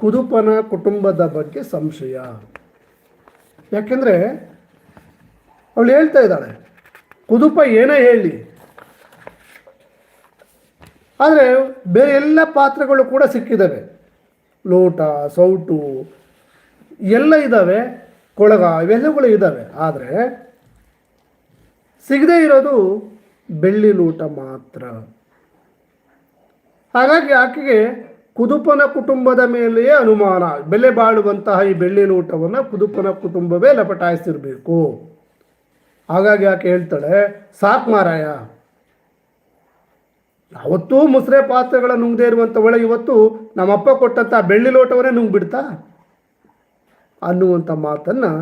ಕುದುಪನ ಕುಟುಂಬದ ಬಗ್ಗೆ ಸಂಶಯ. ಯಾಕೆಂದರೆ ಅವಳು ಹೇಳ್ತಾ ಇದ್ದಾಳೆ, ಕುದುಪ ಏನೇ ಹೇಳಿ, ಆದರೆ ಬೇರೆ ಎಲ್ಲ ಪಾತ್ರಗಳು ಕೂಡ ಸಿಕ್ಕಿದ್ದಾವೆ. ಲೋಟ, ಸೌಟು, ಎಲ್ಲ ಇದ್ದಾವೆ, ಕೊಳಗ ಇವೆಲ್ಲಗಳು ಇದ್ದಾವೆ. ಆದರೆ ಸಿಗದೇ ಇರೋದು ಬೆಳ್ಳಿ ಲೋಟ ಮಾತ್ರ. ಹಾಗಾಗಿ ಆಕೆಗೆ ಕುದುಪನ ಕುಟುಂಬದ ಮೇಲೆಯೇ ಅನುಮಾನ. ಬೆಲೆ ಬಾಳುವಂತಹ ಈ ಬೆಳ್ಳಿ ಲೋಟವನ್ನು ಕುದುಪನ ಕುಟುಂಬವೇ ಲಪಟಾಯಿಸಿರಬೇಕು. ಹಾಗಾಗಿ ಆಕೆ ಹೇಳ್ತಾಳೆ, ಸಾಕು ಮಾರಾಯ. ಯಾವತ್ತೂ ಮುಸ್ರೆ ಪಾತ್ರೆಗಳ ನುಂಗದೇ ಇರುವಂಥ ಒಳ ಇವತ್ತು ನಮ್ಮಪ್ಪ ಕೊಟ್ಟಂಥ ಬೆಳ್ಳಿ ಲೋಟವನ್ನೇ ನುಂಗ್ಬಿಡ್ತಾ? ಅನ್ನುವಂಥ ಮಾತನ್ನು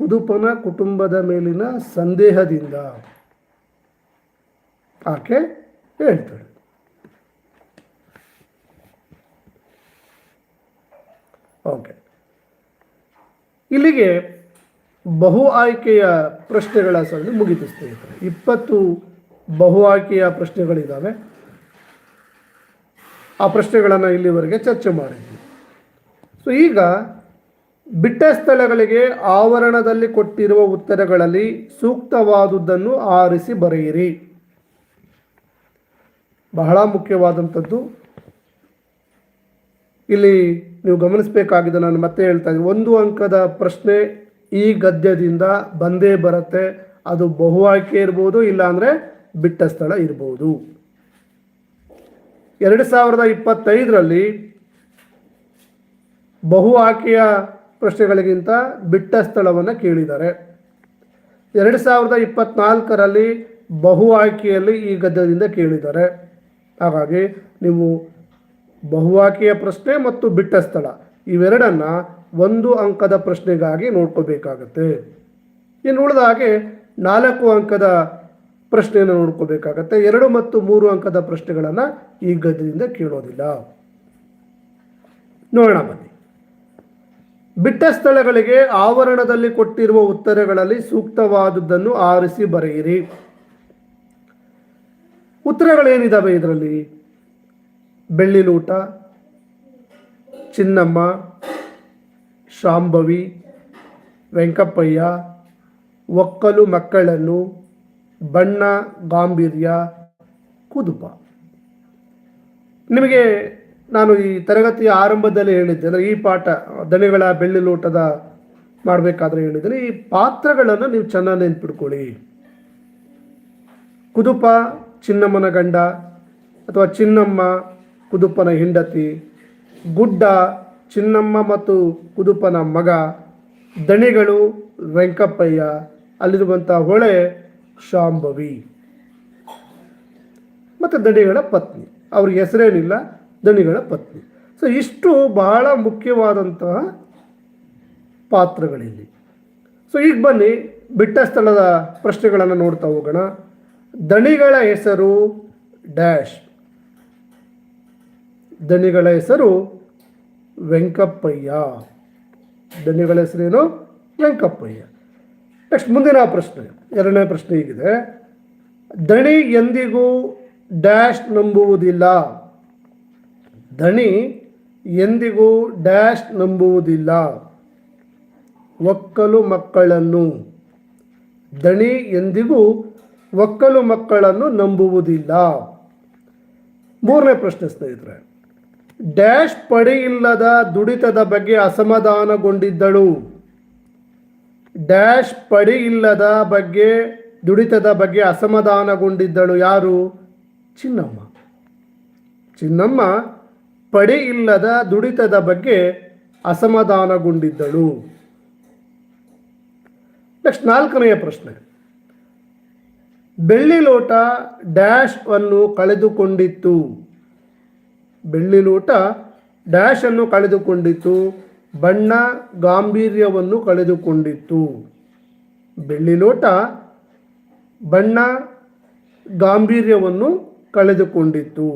ಕುದುಪನ ಕುಟುಂಬದ ಮೇಲಿನ ಸಂದೇಹದಿಂದ ಆಕೆ ಹೇಳ್ತಾಳೆ. ಇಲ್ಲಿಗೆ ಬಹು ಆಯ್ಕೆಯ ಪ್ರಶ್ನೆಗಳ ಸರಣಿ ಮುಗಿತು ಸ್ನೇಹಿತರೆ ಇಪ್ಪತ್ತು ಬಹು ಆಯ್ಕೆಯ ಪ್ರಶ್ನೆಗಳಿದ್ದಾವೆ ಆ ಪ್ರಶ್ನೆಗಳನ್ನು ಇಲ್ಲಿವರೆಗೆ ಚರ್ಚೆ ಮಾಡಿದ್ವಿ. ಸೊ ಈಗ ಬಿಟ್ಟ ಸ್ಥಳಗಳಿಗೆ ಆವರಣದಲ್ಲಿ ಕೊಟ್ಟಿರುವ ಉತ್ತರಗಳಲ್ಲಿ ಸೂಕ್ತವಾದುದನ್ನು ಆರಿಸಿ ಬರೆಯಿರಿ. ಬಹಳ ಮುಖ್ಯವಾದಂಥದ್ದು. ಇಲ್ಲಿ ನೀವು ಗಮನಿಸಬೇಕಾಗಿದೆ, ನಾನು ಮತ್ತೆ ಹೇಳ್ತಾ ಇದ್ದೀನಿ. ಒಂದು ಅಂಕದ ಪ್ರಶ್ನೆ ಈ ಗದ್ಯದಿಂದ ಬಂದೇ ಬರುತ್ತೆ. ಅದು ಬಹು ಆಯ್ಕೆ ಇರ್ಬೋದು, ಇಲ್ಲಾಂದರೆ ಬಿಟ್ಟ ಸ್ಥಳ ಇರ್ಬೋದು. ಎರಡು ಸಾವಿರದ ಇಪ್ಪತ್ತೈದರಲ್ಲಿ ಬಹು ಆಯ್ಕೆಯ ಪ್ರಶ್ನೆಗಳಿಗಿಂತ ಬಿಟ್ಟ ಸ್ಥಳವನ್ನು ಕೇಳಿದ್ದಾರೆ. ಎರಡು ಸಾವಿರದ ಇಪ್ಪತ್ನಾಲ್ಕರಲ್ಲಿ ಬಹು ಆಯ್ಕೆಯಲ್ಲಿ ಈ ಗದ್ಯದಿಂದ ಕೇಳಿದ್ದಾರೆ. ಹಾಗಾಗಿ ನೀವು ಬಹು ಆಯ್ಕೆಯ ಪ್ರಶ್ನೆ ಮತ್ತು ಬಿಟ್ಟ ಸ್ಥಳ. ಇವೆರಡನ್ನ ಒಂದು ಅಂಕದ ಪ್ರಶ್ನೆಗಾಗಿ ನೋಡ್ಕೋಬೇಕಾಗತ್ತೆ. ಇನ್ನು ಉಳಿದ ಹಾಗೆ ನಾಲ್ಕು ಅಂಕದ ಪ್ರಶ್ನೆಯನ್ನು ನೋಡ್ಕೋಬೇಕಾಗತ್ತೆ. ಎರಡು ಮತ್ತು ಮೂರು ಅಂಕದ ಪ್ರಶ್ನೆಗಳನ್ನು ಈ ಗದ್ಯದಿಂದ ಕೇಳೋದಿಲ್ಲ. ನೋಡೋಣ ಬನ್ನಿ. ಬಿಟ್ಟ ಸ್ಥಳಗಳಿಗೆ ಆವರಣದಲ್ಲಿ ಕೊಟ್ಟಿರುವ ಉತ್ತರಗಳಲ್ಲಿ ಸೂಕ್ತವಾದದ್ದನ್ನು ಆರಿಸಿ ಬರೆಯಿರಿ. ಉತ್ತರಗಳೇನಿದ್ದಾವೆ ಇದರಲ್ಲಿ? ಬೆಳ್ಳಿಲೂಟ ಚಿನ್ನಮ್ಮ, ಶಾಂಭವಿ, ವೆಂಕಪ್ಪಯ್ಯ, ಒಕ್ಕಲು ಮಕ್ಕಳನ್ನು ಬಣ್ಣ, ಗಾಂಭೀರ್ಯ, ಕುದುಪ. ನಿಮಗೆ ನಾನು ಈ ತರಗತಿಯ ಆರಂಭದಲ್ಲಿ ಹೇಳಿದ್ದೆ, ಅಂದರೆ ಈ ಪಾಠ, ದಣಿಗಳ ಬೆಳ್ಳಿ ಲೋಟದ ಮಾಡಬೇಕಾದ್ರೆ ಹೇಳಿದರೆ ಈ ಪಾತ್ರಗಳನ್ನು ನೀವು ಚೆನ್ನಾಗಿ ನೆನ್ಪಿಟ್ಕೊಳ್ಳಿ. ಕುದುಪ, ಚಿನ್ನಮ್ಮನ ಗಂಡ ಅಥವಾ ಚಿನ್ನಮ್ಮ ಕುದುಪನ ಹೆಂಡತಿ, ಗುಡ್ಡ, ಚಿನ್ನಮ್ಮ ಮತ್ತು ಕುದುಪನ ಮಗ, ದಣಿಗಳು, ವೆಂಕಪ್ಪಯ್ಯ ಅಲ್ಲಿರುವಂಥ ಹೊಳೆ ಶಾಂಭವಿ. ಮತ್ತು ದಣಿಗಳ ಪತ್ನಿ ಅವ್ರಿಗೆ ಹೆಸರೇನಿಲ್ಲ, ದಣಿಗಳ ಪತ್ನಿ. ಸೊ ಇಷ್ಟು ಬಹಳ ಮುಖ್ಯವಾದಂತಹ ಪಾತ್ರಗಳಿಲ್ಲಿ. ಸೊ ಈಗ ಬನ್ನಿ, ಬಿಟ್ಟ ಸ್ಥಳದ ಪ್ರಶ್ನೆಗಳನ್ನು ನೋಡ್ತಾ ಹೋಗೋಣ. ದಣಿಗಳ ಹೆಸರು ಡ್ಯಾಶ್. ದಣಿಗಳ ಹೆಸರು ವೆಂಕಪ್ಪಯ್ಯ. ದಣಿಗಳ ಹೆಸರೇನು ವೆಂಕಪ್ಪಯ್ಯ. ನೆಕ್ಸ್ಟ್ ಮುಂದಿನ ಪ್ರಶ್ನೆ, ಎರಡನೇ ಪ್ರಶ್ನೆ ಹೀಗಿದೆ. ದಣಿ ಎಂದಿಗೂ ಡ್ಯಾಶ್ ನಂಬುವುದಿಲ್ಲ. ದಣಿ ಎಂದಿಗೂ ಡ್ಯಾಶ್ ನಂಬುವುದಿಲ್ಲ. ಒಕ್ಕಲು ಮಕ್ಕಳನ್ನು. ದಣಿ ಎಂದಿಗೂ ಒಕ್ಕಲು ಮಕ್ಕಳನ್ನು ನಂಬುವುದಿಲ್ಲ. ಮೂರನೇ ಪ್ರಶ್ನೆ ಸ್ನೇಹಿತರೆ ಡ್ಯಾಶ್ ಪಡಿಯಿಲ್ಲದ ದುಡಿತದ ಬಗ್ಗೆ ಅಸಮಾಧಾನಗೊಂಡಿದ್ದಳು. ಡ್ಯಾಶ್ ಪಡಿ ಇಲ್ಲದ ಬಗ್ಗೆ, ದುಡಿತದ ಬಗ್ಗೆ ಅಸಮಾಧಾನಗೊಂಡಿದ್ದಳು ಯಾರು? ಚಿನ್ನಮ್ಮ. ಚಿನ್ನಮ್ಮ ಪಡಿ ಇಲ್ಲದ ದುಡಿತದ ಬಗ್ಗೆ ಅಸಮಾಧಾನಗೊಂಡಿದ್ದಳು. ನೆಕ್ಸ್ಟ್ ನಾಲ್ಕನೆಯ ಪ್ರಶ್ನೆ. ಬೆಳ್ಳಿ ಲೋಟ ಡ್ಯಾಶ್ ಅನ್ನು ಕಳೆದುಕೊಂಡಿತ್ತು. ಬೆಳ್ಳಿ ಲೋಟ ಡ್ಯಾಶ್ ಅನ್ನು ಕಳೆದುಕೊಂಡಿತ್ತು, ಬಣ್ಣ ಗಾಂಭೀರ್ಯವನ್ನು ಕಳೆದುಕೊಂಡಿತ್ತು. ಬೆಳ್ಳಿ ಲೋಟ ಬಣ್ಣ ಗಾಂಭೀರ್ಯವನ್ನು ಕಳೆದುಕೊಂಡಿತ್ತು.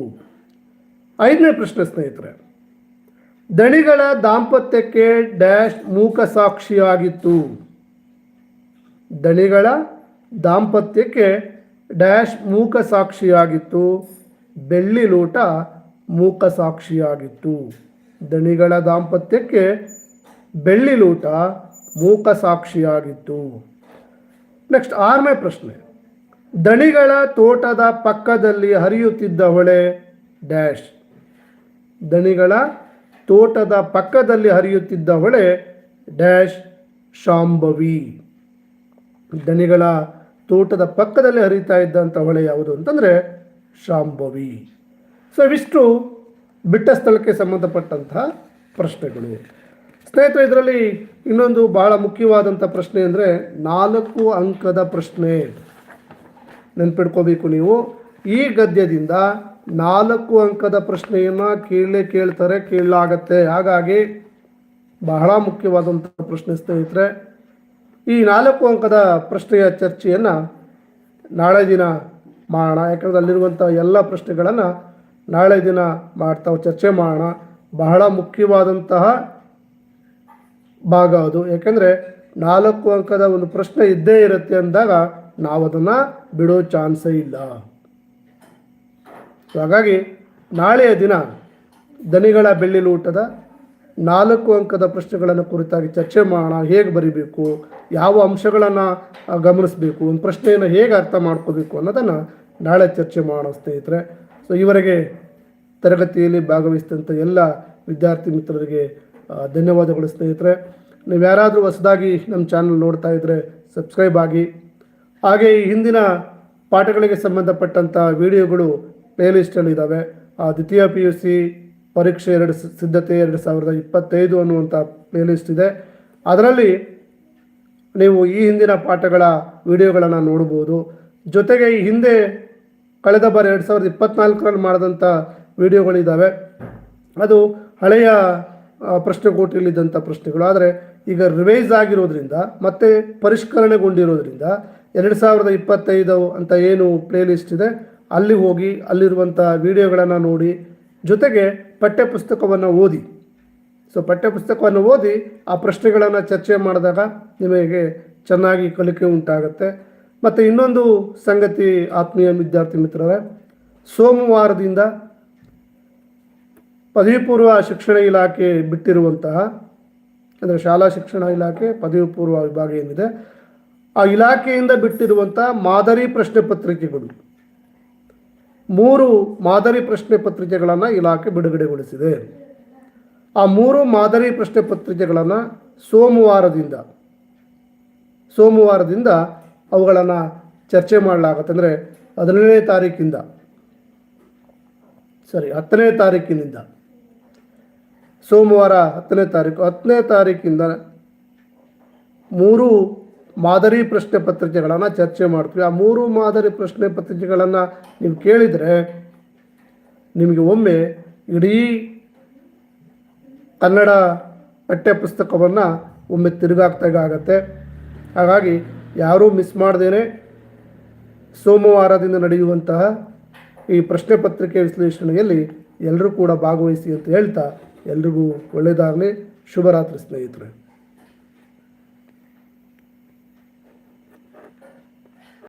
ಐದನೇ ಪ್ರಶ್ನೆ ಸ್ನೇಹಿತರೆ, ದಣಿಗಳ ದಾಂಪತ್ಯಕ್ಕೆ ಡ್ಯಾಶ್ ಮೂಕ ಸಾಕ್ಷಿಯಾಗಿತ್ತು. ದಣಿಗಳ ದಾಂಪತ್ಯಕ್ಕೆ ಡ್ಯಾಶ್ ಮೂಕ ಸಾಕ್ಷಿಯಾಗಿತ್ತು. ಬೆಳ್ಳಿ ಲೋಟ ಮೂಕ ಸಾಕ್ಷಿಯಾಗಿತ್ತು ದಣಿಗಳ ದಾಂಪತ್ಯಕ್ಕೆ ಬೆಳ್ಳಿ ಲೂಟ ಮೂಕ ಸಾಕ್ಷಿಯಾಗಿತ್ತು ನೆಕ್ಸ್ಟ್ ಆರನೇ ಪ್ರಶ್ನೆ. ದಣಿಗಳ ತೋಟದ ಪಕ್ಕದಲ್ಲಿ ಹರಿಯುತ್ತಿದ್ದ ಹೊಳೆ ಡ್ಯಾಶ್. ದಣಿಗಳ ತೋಟದ ಪಕ್ಕದಲ್ಲಿ ಹರಿಯುತ್ತಿದ್ದ ಹೊಳೆ ಡ್ಯಾಶ್ ಶಾಂಭವಿ. ದಣಿಗಳ ತೋಟದ ಪಕ್ಕದಲ್ಲಿ ಹರಿತಾ ಇದ್ದಂಥ ಹೊಳೆ ಯಾವುದು ಅಂತಂದರೆ ಶಾಂಭವಿ. ಸೊ ಇವಿಷ್ಟು ಬಿಟ್ಟ ಸ್ಥಳಕ್ಕೆ ಸಂಬಂಧಪಟ್ಟಂತಹ ಪ್ರಶ್ನೆಗಳು. ಸ್ನೇಹಿತರೆ, ಇದರಲ್ಲಿ ಇನ್ನೊಂದು ಬಹಳ ಮುಖ್ಯವಾದಂಥ ಪ್ರಶ್ನೆ ಅಂದರೆ ನಾಲ್ಕು ಅಂಕದ ಪ್ರಶ್ನೆ. ನೆನ್ಪಿಡ್ಕೋಬೇಕು ನೀವು. ಈ ಗದ್ಯದಿಂದ ನಾಲ್ಕು ಅಂಕದ ಪ್ರಶ್ನೆಯನ್ನು ಕೇಳಲೇ ಕೇಳ್ತಾರೆ, ಕೇಳಲಾಗತ್ತೆ. ಹಾಗಾಗಿ ಬಹಳ ಮುಖ್ಯವಾದಂಥ ಪ್ರಶ್ನೆ ಸ್ನೇಹಿತರೆ. ಈ ನಾಲ್ಕು ಅಂಕದ ಪ್ರಶ್ನೆಯ ಚರ್ಚೆಯನ್ನು ನಾಳೆ ದಿನ ಮಾಡೋಣ. ಯಾಕಂದ್ರೆ ಅಲ್ಲಿರುವಂಥ ಎಲ್ಲ ಪ್ರಶ್ನೆಗಳನ್ನು ನಾಳೆ ದಿನ ಮಾಡ್ತಾ ಚರ್ಚೆ ಮಾಡೋಣ. ಬಹಳ ಮುಖ್ಯವಾದಂತಹ ಭಾಗ ಅದು. ಯಾಕೆಂದರೆ ನಾಲ್ಕು ಅಂಕದ ಒಂದು ಪ್ರಶ್ನೆ ಇದ್ದೇ ಇರುತ್ತೆ ಅಂದಾಗ ನಾವು ಅದನ್ನು ಬಿಡೋ ಚಾನ್ಸೇ ಇಲ್ಲ. ಹಾಗಾಗಿ ನಾಳೆಯ ದಿನ ದನಿಗಳ ಬೆಳ್ಳಿಲೂಟದ ನಾಲ್ಕು ಅಂಕದ ಪ್ರಶ್ನೆಗಳನ್ನು ಕುರಿತಾಗಿ ಚರ್ಚೆ ಮಾಡೋಣ. ಹೇಗೆ ಬರಿಬೇಕು? ಯಾವ ಅಂಶಗಳನ್ನು ಗಮನಿಸಬೇಕು? ಒಂದು ಪ್ರಶ್ನೆಯನ್ನು ಹೇಗೆ ಅರ್ಥ ಮಾಡ್ಕೋಬೇಕು ಅನ್ನೋದನ್ನು ನಾಳೆ ಚರ್ಚೆ ಮಾಡೋಣ ಸ್ನೇಹಿತರೆ. ಸೊ ಈವರೆಗೆ ತರಗತಿಯಲ್ಲಿ ಭಾಗವಹಿಸಿದಂಥ ಎಲ್ಲ ವಿದ್ಯಾರ್ಥಿ ಮಿತ್ರರಿಗೆ ಧನ್ಯವಾದಗಳು ಸ್ನೇಹಿತರೆ. ನೀವು ಯಾರಾದರೂ ಹೊಸದಾಗಿ ನಮ್ಮ ಚಾನಲ್ ನೋಡ್ತಾ ಇದ್ದರೆ ಸಬ್ಸ್ಕ್ರೈಬ್ ಆಗಿ. ಹಾಗೆ ಈ ಹಿಂದಿನ ಪಾಠಗಳಿಗೆ ಸಂಬಂಧಪಟ್ಟಂಥ ವಿಡಿಯೋಗಳು ಪ್ಲೇಲಿಸ್ಟಲ್ಲಿ ಇದ್ದಾವೆ ಆ, ದ್ವಿತೀಯ ಪಿ ಯು ಸಿ ಪರೀಕ್ಷೆ ಎರಡು ಸಿದ್ಧತೆ ಎರಡು ಸಾವಿರದ ಇಪ್ಪತ್ತೈದು ಅನ್ನುವಂಥ ಪ್ಲೇಲಿಸ್ಟ್ ಇದೆ. ಅದರಲ್ಲಿ ನೀವು ಈ ಹಿಂದಿನ ಪಾಠಗಳ ವಿಡಿಯೋಗಳನ್ನು ನೋಡ್ಬೋದು. ಜೊತೆಗೆ ಈ ಹಿಂದೆ ಕಳೆದ ಬಾರಿ ಎರಡು ಸಾವಿರದ ಇಪ್ಪತ್ನಾಲ್ಕರಲ್ಲಿ ಮಾಡಿದಂಥ ವಿಡಿಯೋಗಳಿದ್ದಾವೆ ಅದು ಹಳೆಯ ಪ್ರಶ್ನೆ ಕೋಟಿಯಲ್ಲಿದ್ದಂಥ ಪ್ರಶ್ನೆಗಳು. ಆದರೆ ಈಗ ರಿವೈಸ್ ಆಗಿರೋದ್ರಿಂದ ಮತ್ತೆ ಪರಿಷ್ಕರಣೆಗೊಂಡಿರೋದ್ರಿಂದ ಎರಡು ಸಾವಿರದ ಇಪ್ಪತ್ತೈದು ಅಂತ ಏನು ಪ್ಲೇಲಿಸ್ಟ್ ಇದೆ, ಅಲ್ಲಿ ಹೋಗಿ ಅಲ್ಲಿರುವಂಥ ವಿಡಿಯೋಗಳನ್ನು ನೋಡಿ, ಜೊತೆಗೆ ಪಠ್ಯಪುಸ್ತಕವನ್ನು ಓದಿ. ಸೊ ಪಠ್ಯಪುಸ್ತಕವನ್ನು ಓದಿ ಆ ಪ್ರಶ್ನೆಗಳನ್ನು ಚರ್ಚೆ ಮಾಡಿದಾಗ ನಿಮಗೆ ಚೆನ್ನಾಗಿ ಕಲಿಕೆ ಉಂಟಾಗುತ್ತೆ. ಮತ್ತು ಇನ್ನೊಂದು ಸಂಗತಿ ಆತ್ಮೀಯ ವಿದ್ಯಾರ್ಥಿ ಮಿತ್ರರೇ, ಸೋಮವಾರದಿಂದ ಪದವಿ ಪೂರ್ವ ಶಿಕ್ಷಣ ಇಲಾಖೆ ಬಿಟ್ಟಿರುವಂತಹ, ಅಂದರೆ ಶಾಲಾ ಶಿಕ್ಷಣ ಇಲಾಖೆ ಪದವಿ ಪೂರ್ವ ವಿಭಾಗ ಏನಿದೆ, ಆ ಇಲಾಖೆಯಿಂದ ಬಿಟ್ಟಿರುವಂಥ ಮಾದರಿ ಪ್ರಶ್ನೆ ಪತ್ರಿಕೆಗಳು. ಮೂರು ಮಾದರಿ ಪ್ರಶ್ನೆ ಪತ್ರಿಕೆಗಳನ್ನು ಇಲಾಖೆ ಬಿಡುಗಡೆಗೊಳಿಸಿದೆ. ಆ ಮೂರು ಮಾದರಿ ಪ್ರಶ್ನೆ ಪತ್ರಿಕೆಗಳನ್ನು ಸೋಮವಾರದಿಂದ ಸೋಮವಾರದಿಂದ ಅವುಗಳನ್ನು ಚರ್ಚೆ ಮಾಡಲಾಗುತ್ತೆ. ಅಂದರೆ ಹದಿನೇಳನೇ ತಾರೀಕಿಂದ. ಸರಿ, ಹತ್ತನೇ ತಾರೀಕಿನಿಂದ. ಸೋಮವಾರ ಹತ್ತನೇ ತಾರೀಕು, ಹತ್ತನೇ ತಾರೀಕಿಂದ ಮೂರು ಮಾದರಿ ಪ್ರಶ್ನೆ ಪತ್ರಿಕೆಗಳನ್ನು ಚರ್ಚೆ ಮಾಡ್ತೀವಿ. ಆ ಮೂರು ಮಾದರಿ ಪ್ರಶ್ನೆ ಪತ್ರಿಕೆಗಳನ್ನು ನೀವು ಕೇಳಿದರೆ ನಿಮಗೆ ಒಮ್ಮೆ ಇಡೀ ಕನ್ನಡ ಪಠ್ಯಪುಸ್ತಕವನ್ನು ಒಮ್ಮೆ ತಿರುಗಾಕ್ದಾಗತ್ತೆ ಹಾಗಾಗಿ ಯಾರೂ ಮಿಸ್ ಮಾಡದೇನೆ ಸೋಮವಾರದಿಂದ ನಡೆಯುವಂತಹ ಈ ಪ್ರಶ್ನೆ ಪತ್ರಿಕೆ ವಿಶ್ಲೇಷಣೆಯಲ್ಲಿ ಎಲ್ಲರೂ ಕೂಡ ಭಾಗವಹಿಸಿ ಅಂತ ಹೇಳ್ತಾ ಎಲ್ರಿಗೂ ಒಳ್ಳೆಯದಾಗಲಿ ಶುಭರಾತ್ರಿ ಸ್ನೇಹಿತರೆ.